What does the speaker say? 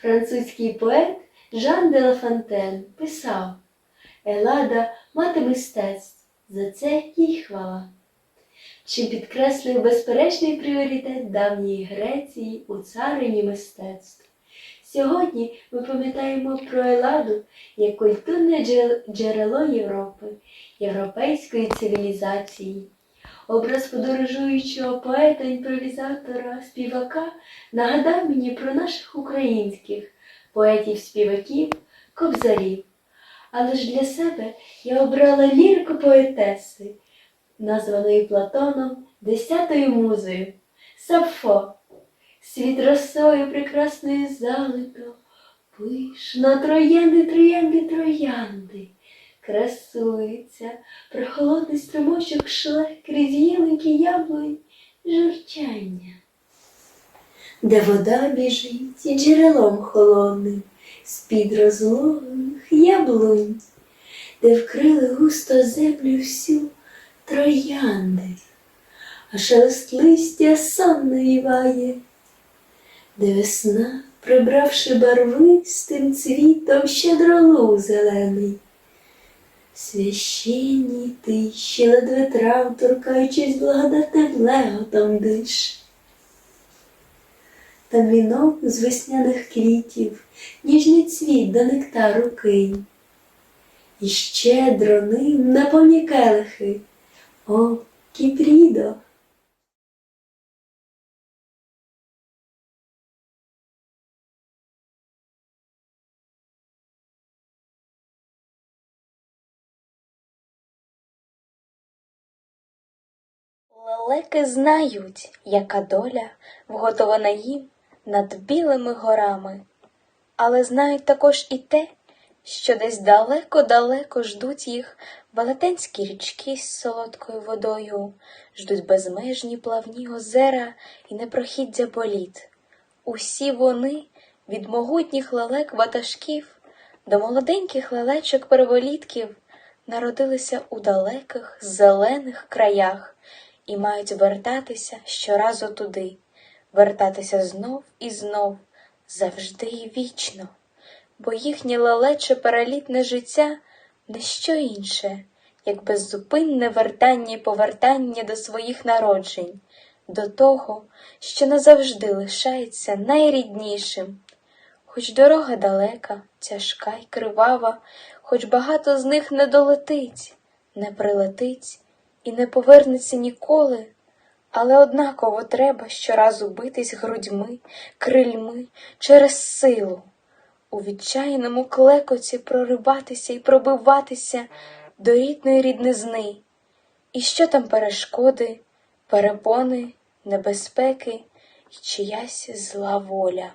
Французький поет Жан де Лафонтен писав Елада мати мистецтв, за це їй хвала. Чим підкреслив безперечний пріоритет давньої Греції у царині мистецтв. Сьогодні ми пам'ятаємо про Еладу як культурне джерело Європи, європейської цивілізації. Образ подорожуючого поета, імпровізатора, співака нагадав мені про наших українських поетів-співаків, кобзарів. Але ж для себе я обрала лірику поетеси, названої Платоном Десятою музою, Сапфо. Світ росою прекрасною залито, пишно троянди, троянди, троянди, красується, прохолодний струмочок шле крізь гілки яблунь журчання. Де вода біжить і джерелом холодним, з-під розлогих яблунь, де вкрили густо землю всю троянди, а шелест листя сонно віває, де весна, прибравши барвистим цвітом щедролу зелений. Священні тиші, ледве трав, торкаючись благодатним леготом диш. Та вінок з весняних квітів, ніжний цвіт до нектару кинь. І щедро ним наповні келихи, о, кіпрідо. Лелеки знають, яка доля вготована їм над білими горами, але знають також і те, що десь далеко-далеко ждуть їх велетенські річки з солодкою водою, ждуть безмежні плавні озера і непрохіддя боліт. Усі вони від могутніх лелек ватажків до молоденьких лелечок перволітків народилися у далеких зелених краях і мають вертатися щоразу туди, вертатися знов і знов, завжди і вічно, бо їхнє лелече перелітне життя не що інше, як беззупинне вертання і повертання до своїх народжень, до того, що назавжди лишається найріднішим. Хоч дорога далека, тяжка й кривава, хоч багато з них не долетить, не прилетить і не повернеться ніколи, але однаково треба щоразу битись грудьми, крильми через силу, у відчаяному клекоті прориватися і пробиватися до рідної ріднизни. І що там перешкоди, перепони, небезпеки і чиясь зла воля.